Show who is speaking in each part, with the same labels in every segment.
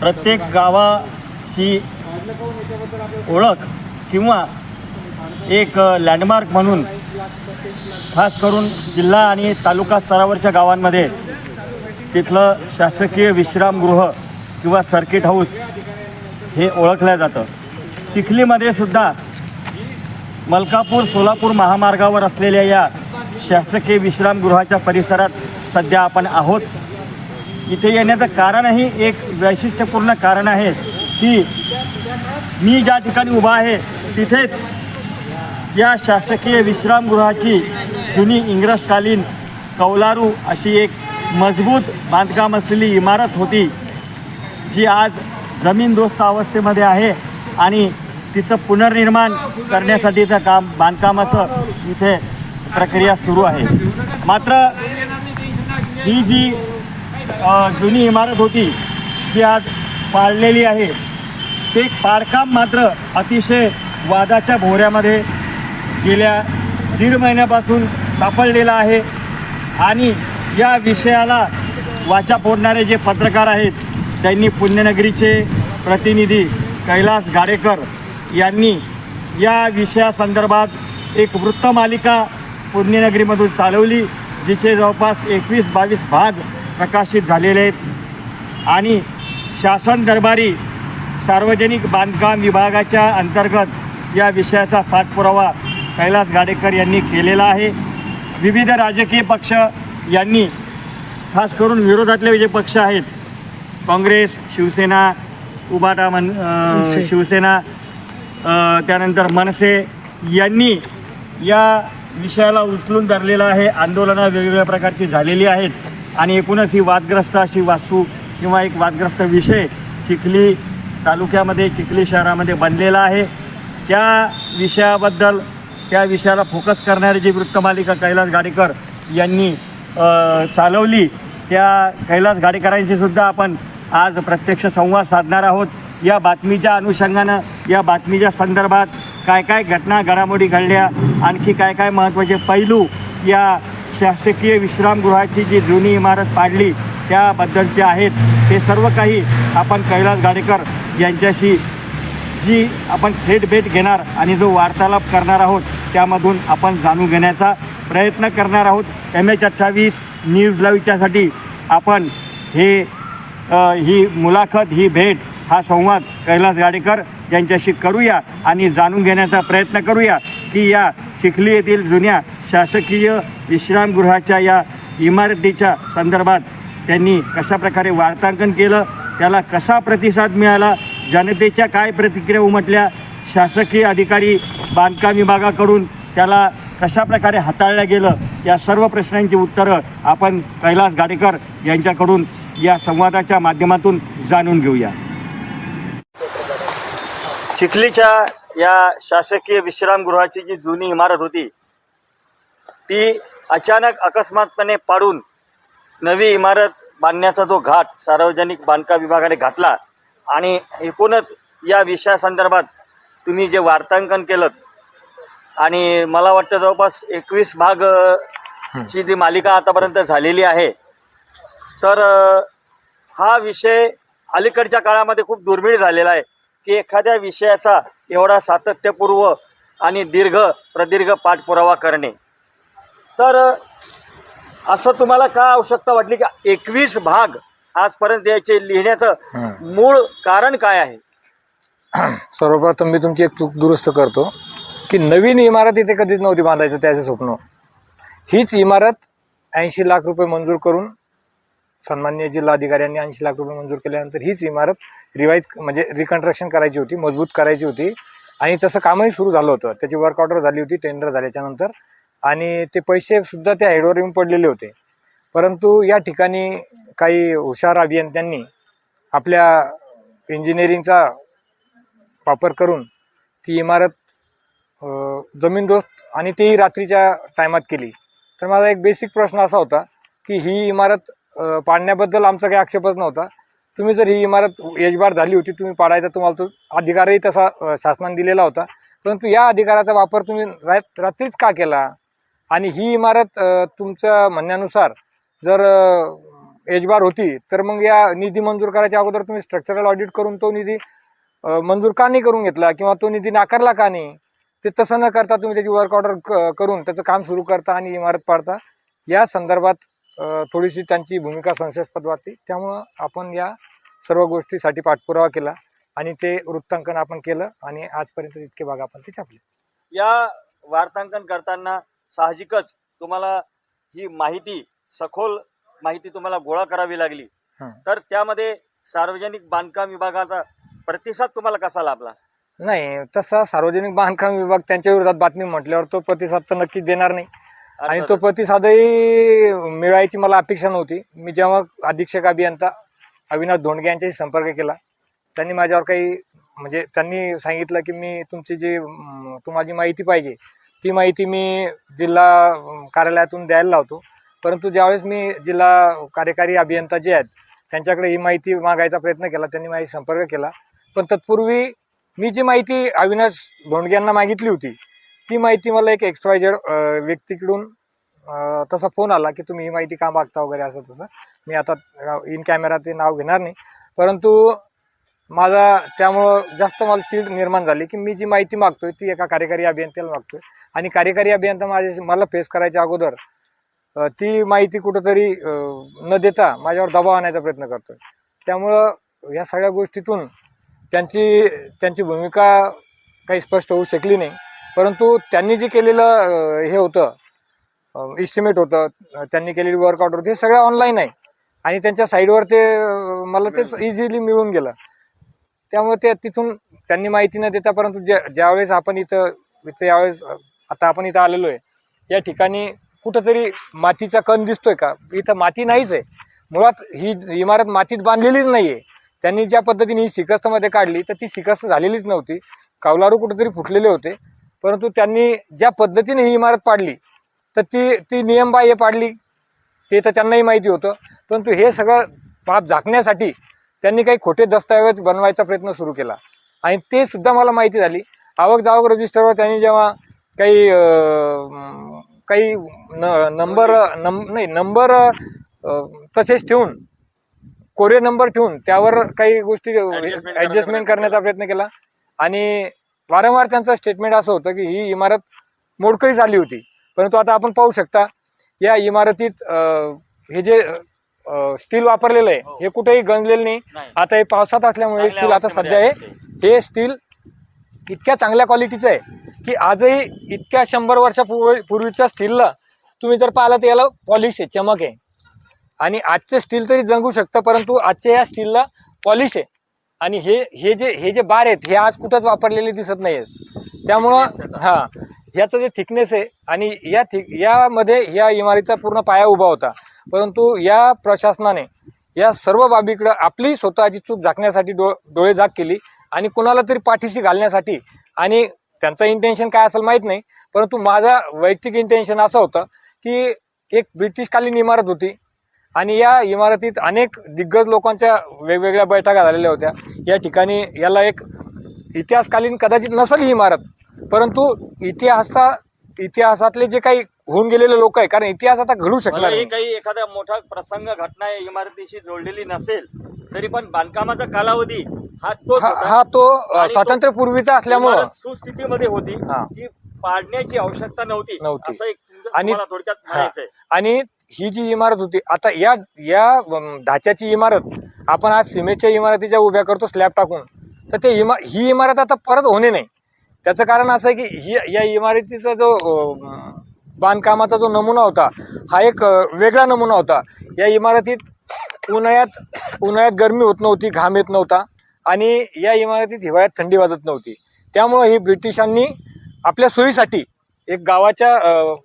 Speaker 1: प्रत्येक गावाची ओळख किंवा एक लँडमार्क म्हणून खास करून जिल्हा आणि तालुका स्तरावरच्या गावांमध्ये तिथलं शासकीय विश्रामगृह किंवा सर्किट हाऊस हे ओळखलं जातं. चिखलीमध्ये सुद्धा मलकापूर सोलापूर महामार्गावर असलेल्या या शासकीय विश्रामगृहाच्या परिसरात सध्या आपण आहोत. इथे येण्याचं कारणही एक वैशिष्ट्यपूर्ण कारण आहे की मी ज्या ठिकाणी उभा आहे तिथेच या शासकीय विश्रामगृहाची जुनी इंग्रजकालीन कौलारू अशी एक मजबूत बांधकाम असलेली इमारत होती जी आज जमीनदोस्त अवस्थेमध्ये आहे आणि तिचं पुनर्निर्माण करण्यासाठीचं काम बांधकामाचं इथे प्रक्रिया सुरू आहे. मात्र ही जी जुनी इमारत होती जी आज पाळलेली आहे. ते पाडकाम मात्र अतिशय वादाच्या भोऱ्यामध्ये गेल्या दीड महिन्यापासून सापडलेलं आहे आणि या विषयाला वाचा फोडणारे जे पत्रकार आहेत त्यांनी पुण्यनगरीचे प्रतिनिधी कैलास गाडेकर यांनी या विषयासंदर्भात एक वृत्तमालिका पुण्यनगरीमधून चालवली जिचे जवळपास एकवीस बावीस भाग प्रकाशित झालेले आहेत. आणि शासन दरबारी सार्वजनिक बांधकाम विभागाच्या अंतर्गत या विषयाचा पाठपुरावा कैलास गाडेकर यांनी केलेला आहे. विविध राजकीय पक्ष यांनी खास करून विरोधातले जे पक्ष आहेत काँग्रेस शिवसेना उबाटा मन शिवसेना त्यानंतर मनसे यांनी या विषयाला उचलून धरलेलं आहे. आंदोलनं वेगवेगळ्या प्रकारची झालेली आहेत. आणि एकूणच ही वादग्रस्त अशी वास्तू किंवा एक वादग्रस्त विषय चिखली तालुक्यामध्ये चिखली शहरामध्ये बनलेला आहे. त्या विषयाबद्दल त्या विषयाला फोकस करणारी जी वृत्तमालिका कैलास गाडेकर यांनी चालवली त्या कैलास गाडेकरांशी सुद्धा आपण आज प्रत्यक्ष संवाद साधणार आहोत. या बातमीच्या अनुषंगानं या बातमीच्या संदर्भात काय काय घटना घडामोडी घडल्या आणखी काय काय महत्त्वाचे पैलू या शासकीय विश्रामगृहाची जी जुनी इमारत पाडली त्याबद्दलचे आहेत. ते सर्व काही आपण कैलास गाडेकर यांच्याशी जी आपण थेट भेट घेणार आणि जो वार्तालाप करणार आहोत त्यामधून आपण जाणून घेण्याचा प्रयत्न करणार आहोत. एम एच अठ्ठावीस न्यूज लाईव्हच्यासाठी आपण हे ही मुलाखत ही भेट हा संवाद कैलास गाडेकर यांच्याशी करूया आणि जाणून घेण्याचा प्रयत्न करूया की या चिखली येथील जुन्या शासकीय विश्रामगृहाच्या या इमारतीच्या संदर्भात त्यांनी कशाप्रकारे वार्तांकन केलं त्याला कसा प्रतिसाद मिळाला जनतेच्या काय प्रतिक्रिया उमटल्या शासकीय अधिकारी बांधकाम विभागाकडून त्याला कशा प्रकारे हाताळलं गेलं या सर्व प्रश्नांची उत्तरं आपण कैलास गाडेकर यांच्याकडून या संवादाच्या माध्यमातून जाणून घेऊया. चिखलीच्या या शासकीय विश्रामगृहाची जी जुनी इमारत होती ती अचानक अकस्मातपणे पाडून नवी इमारत बांधण्याचा जो घाट सार्वजनिक बांधकाम विभागाने घातला आणि एकूणच या विषयासंदर्भात तुम्ही जे वार्तांकन केलं आणि मला वाटतं जवळपास एकवीस भाग ची जी मालिका आतापर्यंत झालेली आहे तर हा विषय अलीकडच्या काळामध्ये खूप दुर्मिळ झालेला आहे की एखाद्या विषयाचा एवढा सातत्यपूर्व आणि दीर्घ प्रदीर्घ पाठपुरावा करणे. तर असं तुम्हाला का आवश्यकता वाटली की एकवीस भाग आजपर्यंत याचे लिहिण्याचं. मूळ कारण काय आहे?
Speaker 2: सर्वप्रथम मी तुमची एक चूक दुरुस्त करतो की नवीन इमारत इथे कधीच नव्हती बांधायचं त्याचं स्वप्न. हीच इमारत ऐंशी लाख रुपये मंजूर करून सन्मान्य जिल्हाधिकाऱ्यांनी ऐंशी लाख रुपये मंजूर केल्यानंतर हीच इमारत रिवाईज म्हणजे रिकन्स्ट्रक्शन करायची होती मजबूत करायची होती. आणि तसं कामही सुरू झालं होतं. त्याची वर्क ऑर्डर झाली होती टेंडर झाल्याच्यानंतर आणि ते पैसे सुद्धा त्या हेडवर येऊन पडलेले होते. परंतु या ठिकाणी काही हुशार अभियंत्यांनी आपल्या इंजिनिअरिंगचा वापर करून ती इमारत जमीनदोस्त आणि तेही रात्रीच्या टायमात केली. तर माझा एक बेसिक प्रश्न असा होता की ही इमारत पाडण्याबद्दल आमचा काही आक्षेपच नव्हता. तुम्ही जर ही इमारत यशबार झाली होती तुम्ही पाडायचा तुम्हाला तो अधिकारही तसा शासनाने दिलेला होता. परंतु या अधिकाराचा वापर तुम्ही रात्रीच का केला? आणि ही इमारत तुमच्या म्हणण्यानुसार जर एजबार होती तर मग या निधी मंजूर करायच्या अगोदर तुम्ही स्ट्रक्चरल ऑडिट करून तो निधी मंजूर का नाही करून घेतला? किंवा तो निधी नाकारला का नाही? ते तसं न करता तुम्ही त्याची वर्क ऑर्डर करून त्याचं काम सुरू करता आणि इमारत पाडता. या संदर्भात थोडीशी त्यांची भूमिका संशयास्पद वाटते. त्यामुळं आपण या सर्व गोष्टीसाठी पाठपुरावा केला आणि ते वृत्तांकन आपण केलं आणि आजपर्यंत इतके भाग आपण ते छापले.
Speaker 1: या वार्तांकन करताना साहजिकच तुम्हाला ही माहिती सखोल माहिती तुम्हाला गोळा करावी लागली. तर त्यामध्ये सार्वजनिक बांधकाम विभागाचा प्रतिसाद तुम्हाला कसा लाभला?
Speaker 2: नाही तसा सार्वजनिक बांधकाम विभाग त्यांच्या विरोधात बातमी म्हटल्यावर तो प्रतिसाद तर नक्कीच देणार नाही. आणि तो प्रतिसादही मिळायची मला अपेक्षा नव्हती. मी जेव्हा अधीक्षक अभियंता अविनाश धोंडगे यांच्याशी संपर्क केला त्यांनी माझ्यावर काही म्हणजे त्यांनी सांगितलं की मी तुमची जी तुम्हाला जी माहिती पाहिजे ती माहिती मी जिल्हा कार्यालयातून द्यायला लावतो. परंतु ज्यावेळेस मी जिल्हा कार्यकारी अभियंता जे आहेत त्यांच्याकडे ही माहिती मागायचा प्रयत्न केला त्यांनी माझी संपर्क केला. पण तत्पूर्वी मी जी माहिती अविनाश धोंडगे यांना मागितली होती ती माहिती मला एक एक्सवायझेड व्यक्तीकडून तसा फोन आला की तुम्ही ही माहिती का मागता वगैरे असं तसं. मी आता इन कॅमेरा ते नाव घेणार नाही. परंतु माझा त्यामुळं जास्त मला चीड निर्माण झाली की मी जी माहिती मागतोय ती एका कार्यकारी अभियंत्याला मागतोय. आणि कार्यकारी अभियंता माझ्या मला फेस करायच्या अगोदर ती माहिती कुठंतरी न देता माझ्यावर दबाव आणायचा प्रयत्न करतो त्यामुळं या सगळ्या गोष्टीतून त्यांची त्यांची भूमिका काही स्पष्ट होऊ शकली नाही. परंतु त्यांनी जे केलेलं हे होतं इस्टिमेट होतं त्यांनी केलेली वर्कआउट होती हे सगळं ऑनलाईन आहे. आणि त्यांच्या साईडवर ते मला ते इझिली मिळून गेलं. त्यामुळे ते तिथून त्यांनी माहिती न देता परंतु ज्या ज्यावेळेस आपण इथं इथं यावेळेस आता आपण इथं आलेलो आहे या ठिकाणी कुठंतरी मातीचा कण दिसतोय का? इथं माती नाहीच आहे. मुळात ही इमारत मातीत बांधलेलीच नाही आहे त्यांनी ज्या पद्धतीने ही शिकस्तमध्ये काढली तर ती शिकस्त झालेलीच नव्हती. कावलारू कुठेतरी फुटलेले होते. परंतु त्यांनी ज्या पद्धतीने ही इमारत पाडली तर ती ती नियमबाह्य पाडली. ते तर त्यांनाही माहिती होतं. परंतु हे सगळं पाप झाकण्यासाठी त्यांनी काही खोटे दस्तऐवज बनवायचा प्रयत्न सुरू केला. आणि ते सुद्धा मला माहिती झाली. आवक जावक रजिस्टरवर त्यांनी जेव्हा काही काही न नंबर नम नाही नंबर तसेच ठेवून कोरे नंबर ठेवून त्यावर काही गोष्टी
Speaker 1: Adjustment करण्याचा
Speaker 2: ऍडजस्टमेंट करण्याचा प्रयत्न केला. आणि वारंवार त्यांचं स्टेटमेंट असं होतं की ही इमारत मोडकळी झाली होती. परंतु आता आपण पाहू शकता या इमारतीत हे जे स्टील वापरलेलं आहे
Speaker 1: हो.
Speaker 2: हे कुठेही गंजलेलं नाही. आता हे पावसात असल्यामुळे स्टील आता सध्या
Speaker 1: आहे.
Speaker 2: हे स्टील इतक्या चांगल्या क्वालिटीचं आहे की आजही इतक्या शंभर वर्षापूर्वी पूर्वीच्या स्टीलला तुम्ही जर पाहिलं तर याला पॉलिश आहे चमक आहे. आणि आजचे स्टील तरी जंगू शकतं परंतु आजच्या या स्टीलला पॉलिश आहे. आणि हे हे जे हे जे बार आहेत हे आज कुठंच वापरलेले दिसत नाही आहेत त्यामुळं हां ह्याचं जे थिकनेस आहे आणि या थिक यामध्ये या इमारतीचा पूर्ण पाया उभा होता. परंतु या प्रशासनाने या सर्व बाबीकडं आपली स्वतःची चूक झाकण्यासाठी डो डोळे झाक केली. आणि कुणाला तरी पाठीशी घालण्यासाठी. आणि त्यांचं इंटेन्शन काय असेल माहीत नाही परंतु माझा वैयक्तिक इंटेन्शन असं होतं की एक ब्रिटिशकालीन इमारत होती. आणि या इमारतीत अनेक दिग्गज लोकांच्या वेगवेगळ्या बैठका झालेल्या होत्या. या ठिकाणी याला एक इतिहासकालीन कदाचित नसेल ही इमारत परंतु इतिहासा इतिहासातले जे काही होऊन गेलेले लोक आहे कारण इतिहास आता घडू शकणार
Speaker 1: काही एखादा मोठा प्रसंग घटना या इमारतीशी जोडलेली नसेल तरी पण बांधकामाचा कालावधी हा तोच
Speaker 2: हा. हा तो अ,
Speaker 1: आणि तो-
Speaker 2: स्वातंत्र्यपूर्वीचा असल्यामुळं
Speaker 1: इमारत सुस्थितीमध्ये होती
Speaker 2: हा.
Speaker 1: ती पाडण्याची आवश्यकता नव्हती
Speaker 2: नव्हती.
Speaker 1: असं एक तुमचं-
Speaker 2: आणि-
Speaker 1: तुम्हाला थोडक्यात
Speaker 2: हा.
Speaker 1: म्हणायचंय
Speaker 2: आणि ही जी इमारत होती आता या या अम, ढाच्याची इमारत आपण आज सिमेंटच्या इमारतीच्या उभ्या करतो स्लॅब टाकून तर ते इमा ही इमारत आता परत होणे नाही त्याचं कारण असं आहे की ही या इमारतीचा जो अम, बांधकामाचा जो नमुना होता हा एक अ, वेगळा नमुना होता या इमारतीत उन्हाळ्यात उन्हाळ्यात गरमी होत नव्हती घाम येत नव्हता आणि या इमारतीत हिवाळ्यात थंडी वाजत नव्हती त्यामुळं ही ब्रिटिशांनी आपल्या सोयीसाठी एक गावाच्या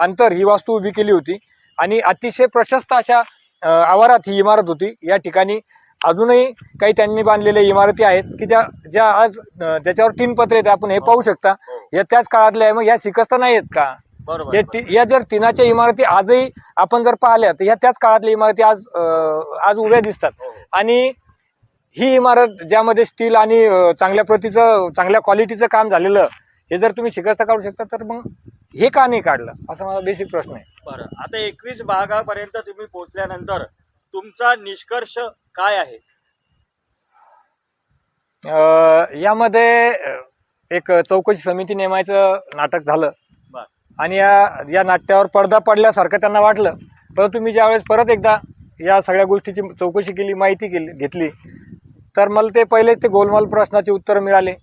Speaker 2: अंतर ही वास्तू उभी केली होती आणि अतिशय प्रशस्त अशा आवारात ही इमारत होती या ठिकाणी अजूनही काही त्यांनी बांधलेल्या इमारती आहेत की ज्या ज्या आज अ, त्याच्यावर तीन पत्रे आहेत आपण हे पाहू शकता. या त्याच काळातल्या आहे मग या शिकस्त नाही आहेत का
Speaker 1: बरोबर
Speaker 2: हे या जर तिनाच्या इमारती आजही आपण जर पाहिल्या तर या त्याच काळातल्या इमारती आज आज उभ्या दिसतात
Speaker 1: हो, हो.
Speaker 2: आणि ही इमारत ज्यामध्ये स्टील आणि चांगल्या प्रतीचं चांगल्या क्वालिटीचं काम झालेलं हे जर तुम्ही शिकस्त काढू शकता तर मग हे का नाही काढलं? असा माझा बेसिक प्रश्न आहे.
Speaker 1: बरं. आता एकवीस भागापर्यंत तुम्ही पोहोचल्यानंतर तुमचा निष्कर्ष काय आहे?
Speaker 2: यामध्ये एक चौकशी समिती नेमायचं नाटक झालं.
Speaker 1: बर.
Speaker 2: आणि या या नाट्यावर पडदा पडल्यासारखं त्यांना वाटलं. परंतु मी ज्यावेळेस परत एकदा या सगळ्या गोष्टीची चौकशी केली माहिती केली घेतली तर मला ते पहिलेच ते गोलमाल प्रश्नाचे उत्तर मिळाले.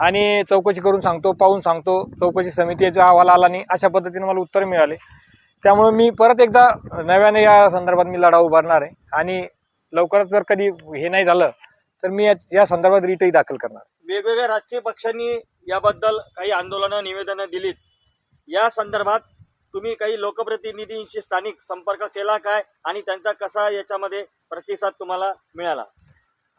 Speaker 2: आणि चौकशी करून सांगतो पाहून सांगतो चौकशी समितीचा अहवाल आला नाही अशा पद्धतीने मला उत्तर मिळाले. त्यामुळं मी परत एकदा नव्याने या संदर्भात मी लढा उभारणार आहे. आणि लवकरच जर कधी हे नाही झालं तर मी या- या संदर्भात रिटही दाखल करणार.
Speaker 1: वेगवेगळ्या राजकीय पक्षांनी याबद्दल काही आंदोलनं निवेदनं दिलीत. या संदर्भात तुम्ही काही लोकप्रतिनिधींशी स्थानिक संपर्क केला काय? आणि त्यांचा कसा याच्यामध्ये प्रतिसाद तुम्हाला मिळाला?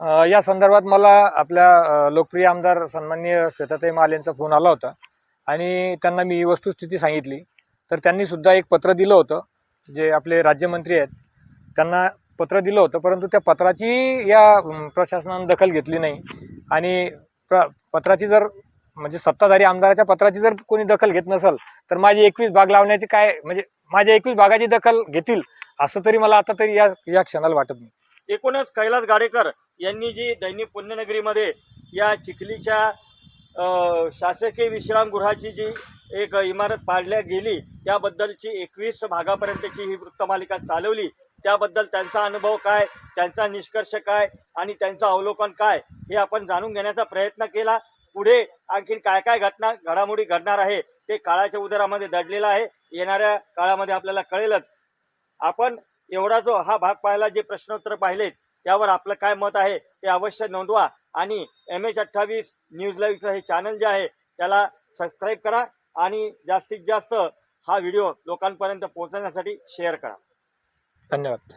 Speaker 2: या संदर्भात मला आपल्या लोकप्रिय आमदार सन्माननीय श्वेताताई माल यांचा फोन आला होता. आणि त्यांना मी ही वस्तुस्थिती सांगितली. तर त्यांनी सुद्धा एक पत्र दिलं होतं. जे आपले राज्यमंत्री आहेत त्यांना पत्र दिलं होतं. परंतु त्या पत्राची या प्रशासनानं दखल घेतली नाही. आणि प्र पत्राची जर म्हणजे सत्ताधारी आमदाराच्या पत्राची जर कोणी दखल घेत नसेल तर माझी एकवीस भाग लावण्याची काय म्हणजे माझ्या एकवीस भागाची दखल घेतील असं तरी मला आता तरी या या क्षणाला वाटत नाही.
Speaker 1: एकूणच कैलास गाडेकर यांनी जी दैनिक पुण्यनगरीमध्ये या चिखलीच्या शासकीय विश्रामगृहाची जी एक इमारत पाडल्या गेली त्याबद्दलची एकवीस भागापर्यंतची ही वृत्तमालिका चालवली त्याबद्दल त्यांचा अनुभव काय त्यांचा निष्कर्ष काय आणि त्यांचं अवलोकन काय हे आपण जाणून घेण्याचा प्रयत्न केला. पुढे आणखीन काय काय घटना घडामोडी घडणार आहे ते काळाच्या उदरामध्ये दडलेलं आहे. येणाऱ्या काळामध्ये आपल्याला कळेलच. आपण एवढा जो हा भाग पाहिला जे प्रश्नोत्तर पाहिलेत त्यावर आपलं काय मत आहे ते अवश्य नोंदवा. आणि एम एच अठ्ठावीस न्यूज लाईव्हचं हे चॅनल जे आहे त्याला सबस्क्राईब करा आणि जास्तीत जास्त हा व्हिडिओ लोकांपर्यंत पोहोचवण्यासाठी शेअर करा.
Speaker 2: धन्यवाद.